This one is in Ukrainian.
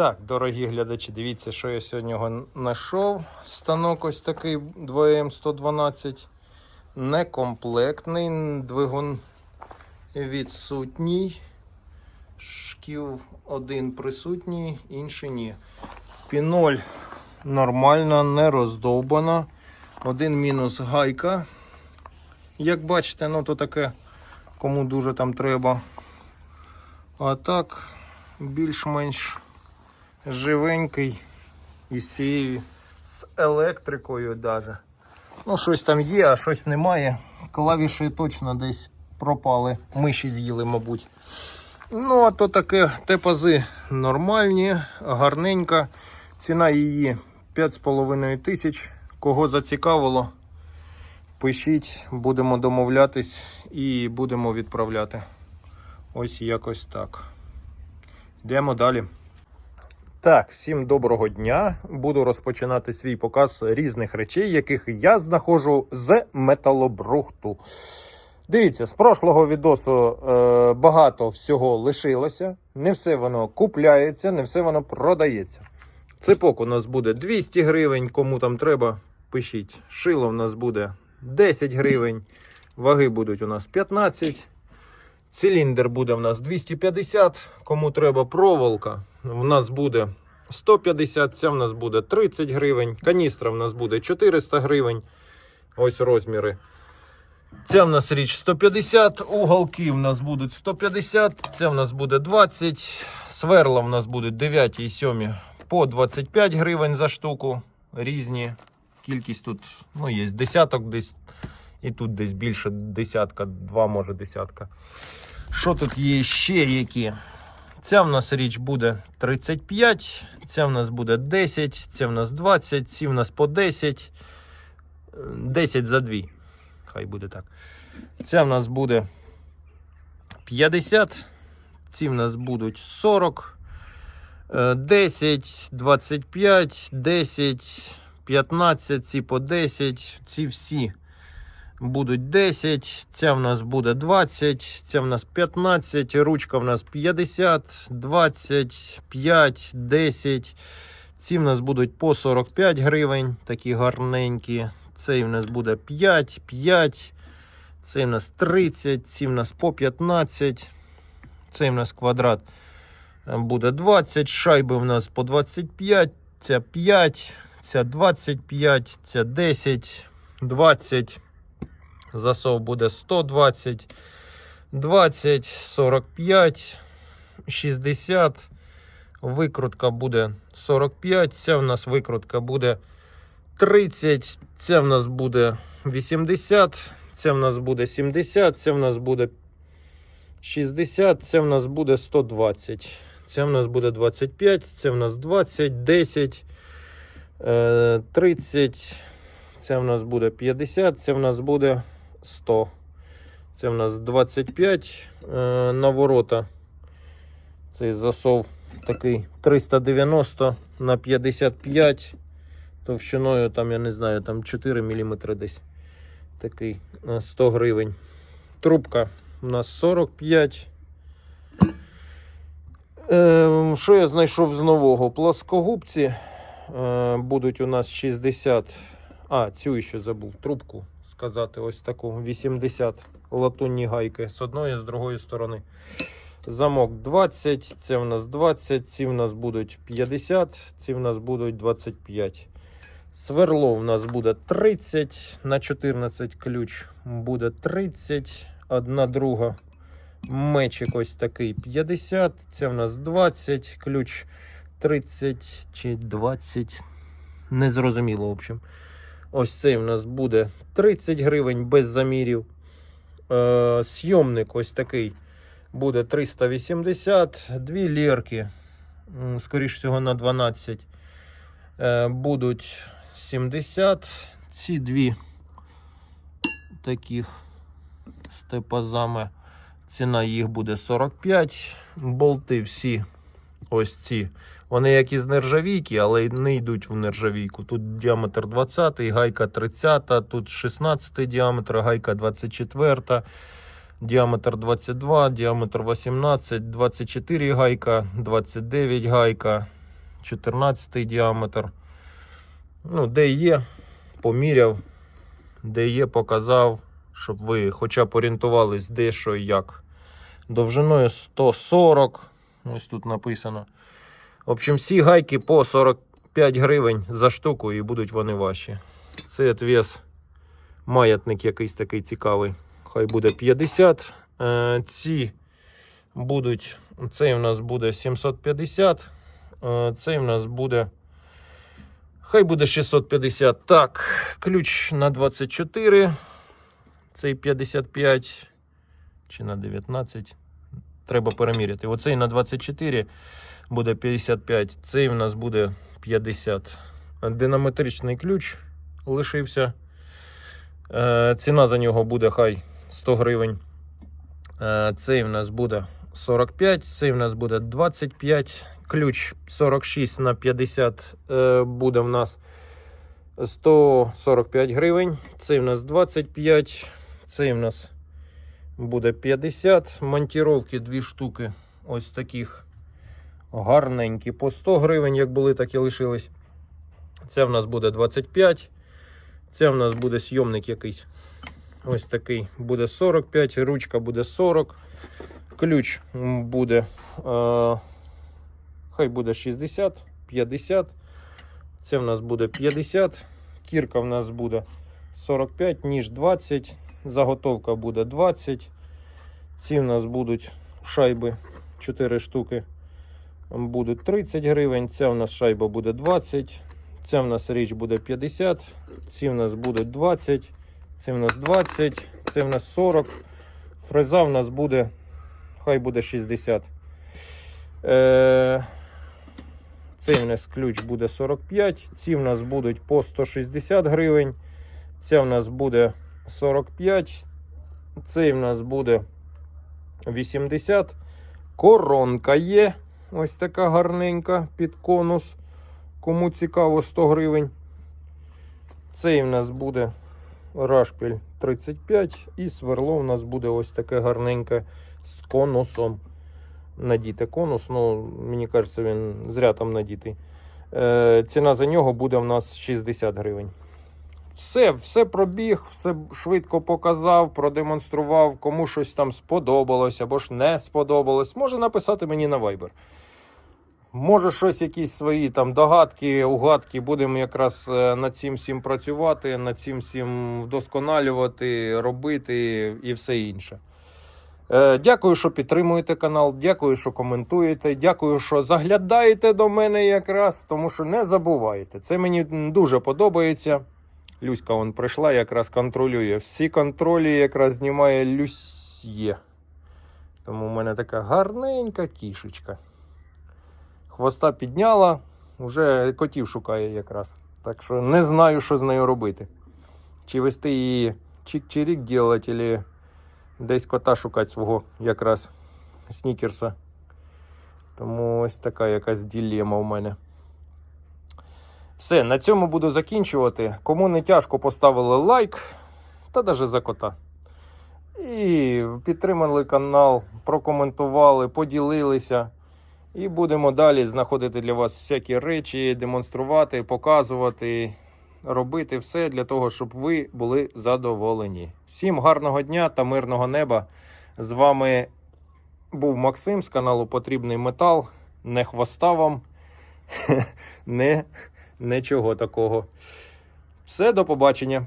Так, дорогі глядачі, дивіться, що я сьогодні знайшов. Станок ось такий 2М112. Некомплектний, двигун відсутній. Шків один присутній, інший ні. Піноль нормальна, не роздовбана. Один мінус гайка. Як бачите, ну то таке, кому дуже там треба. А так, більш-менш живенький і з з електрикою даже. Ну, щось там є, а щось немає. Клавіші точно десь пропали. Миші з'їли, мабуть. Ну, а то таке те пази нормальні, гарненька. Ціна її 5,5 тисяч. Кого зацікавило, пишіть, будемо домовлятись і будемо відправляти. Ось якось так. Йдемо далі. Так, всім доброго дня. Буду розпочинати свій показ різних речей, яких я знаходжу з металобрухту. Дивіться, з прошлого відосу е, багато всього лишилося. Не все воно купляється, не все воно продається. Ципок у нас буде 200 гривень, кому там треба, пишіть. Шило в нас буде 10 гривень, ваги будуть у нас 15. Циліндр буде в нас 250, кому треба проволока. В нас буде 150, ця в нас буде 30 гривень. Каністра в нас буде 400 гривень. Ось розміри. Ця в нас річ 150, уголки в нас будуть 150, це в нас буде 20, сверла в нас будуть 9 і 7 по 25 гривень за штуку. Різні. Кількість тут ну, є десяток десь. І тут десь більше десятка, два, може десятка. Що тут є ще які? Ця в нас річ буде 35, ця в нас буде 10, ця в нас 20, ці в нас по 10. Е, 10 за 2. Хай буде так. Ця в нас буде 50, ці в нас будуть 40, е, 10, 25, 10, 15, ці по 10, ці всі будуть 10, ця в нас буде 20, ця в нас 15, ручка в нас 50, 20, 5, 10. Ці в нас будуть по 45 гривень, такі гарненькі. Цей в нас буде 5, 5, цей в нас 30, ці в нас по 15. Цей в нас квадрат е, буде 20, шайби в нас по 25, ця 5, ця 25, ця 10, 20. Засов буде 120, 20, 45, 60. Викрутка буде 45. Ця в нас викрутка буде 30. Ця в нас буде 80. Ця в нас буде 70. Ця в нас буде 60. Ця в нас буде 120. Ця в нас буде 25. Це в нас 20, 10, е, 30. Це в нас буде 50. Це в нас буде 100. Це в нас 25 е, на ворота. Цей засов такий 390 на 55. Товщиною там, я не знаю, там 4 мм десь. Такий е, 100 гривень. Трубка у нас 45. Е, що я знайшов з нового? Плоскогубці е, будуть у нас 60. А, цю ще забув трубку сказати. Ось таку 80 латунні гайки з одної, з другої сторони. Замок 20, це в нас 20, ці в нас будуть 50, ці в нас будуть 25. Сверло в нас буде 30 на 14 ключ буде 30, одна друга. Мечик ось такий 50, це в нас 20, ключ 30 чи 20. Незрозуміло, в общем. Ось цей в нас буде 30 гривень без замірів. Е, Сйомник ось такий буде 380, дві лірки, скоріш всього на 12. Е, будуть 70. Ці дві таких з тепазами. Ціна їх буде 45. Болти всі ось ці. Вони як із нержавійки, але не йдуть в нержавійку. Тут діаметр 20, гайка 30, тут 16 діаметр, гайка 24, діаметр 22, діаметр 18, 24 гайка, 29 гайка, 14 діаметр. Ну, де є, поміряв, де є, показав, щоб ви хоча б орієнтувались, де що і як. Довжиною 140. Ось тут написано. В общем, всі гайки по 45 гривень за штуку і будуть вони ваші. Це отвес маятник якийсь такий цікавий. Хай буде 50. Е, ці будуть. Цей у нас буде 750. Е, цей у нас буде. Хай буде 650. Так, ключ на 24. Цей 55 чи на 19. Треба переміряти. Оцей на 24 буде 55. Цей у нас буде 50. Динаметричний ключ лишився. Е, ціна за нього буде хай 100 гривень. Е, цей у нас буде 45, цей у нас буде 25. Ключ 46 на 50 е, буде в нас 145 гривень. Цей у нас 25, цей у нас буде 50. Монтіровки дві штуки. Ось таких гарненькі. По 100 гривень, як були, так і лишились. Це в нас буде 25. Це в нас буде зйомник якийсь. Ось такий буде 45, ручка буде 40. Ключ буде. Е, хай буде 60, 50. Це в нас буде 50. Кірка в нас буде 45, ніж 20. Заготовка буде 20. Ці в нас будуть шайби 4 штуки. Будуть 30 гривень. Ця в нас шайба буде 20. Ця в нас річ буде 50. Ці в нас будуть 20. Це в нас 20. Це в нас 40. Фреза в нас буде. Хай буде 60. Е, цей в нас ключ буде 45. Ці в нас будуть по 160 гривень. Ця в нас буде 45. Цей в нас буде 80. Коронка є. Ось така гарненька під конус. Кому цікаво 100 гривень. Цей в нас буде рашпіль 35 і сверло в нас буде ось таке гарненьке з конусом. Надіти конус, ну мені кажеться, він зря там надітий. Е, ціна за нього буде в нас 60 гривень. Все, все пробіг, все швидко показав, продемонстрував, кому щось там сподобалось або ж не сподобалось. Може написати мені на Viber. Може, щось, якісь свої там догадки, угадки, будемо якраз е, над цим всім працювати, над цим всім вдосконалювати, робити і все інше. Е, Дякую, що підтримуєте канал, дякую, що коментуєте, дякую, що заглядаєте до мене якраз, тому що не забувайте. Це мені дуже подобається. Люська вон прийшла, якраз контролює. Всі контролі якраз знімає Люсьє. Тому в мене така гарненька кішечка. Хвоста підняла, вже котів шукає якраз. Так що не знаю, що з нею робити. Чи вести її чик-чирік ділати, чи десь кота шукати свого якраз снікерса. Тому ось така якась ділема в мене. Все, на цьому буду закінчувати. Кому не тяжко, поставили лайк та навіть за кота. І підтримали канал, прокоментували, поділилися. І будемо далі знаходити для вас всякі речі, демонструвати, показувати, робити все для того, щоб ви були задоволені. Всім гарного дня та мирного неба. З вами був Максим з каналу Потрібний Метал. Не хвоста вам, не, нічого такого. Все, до побачення.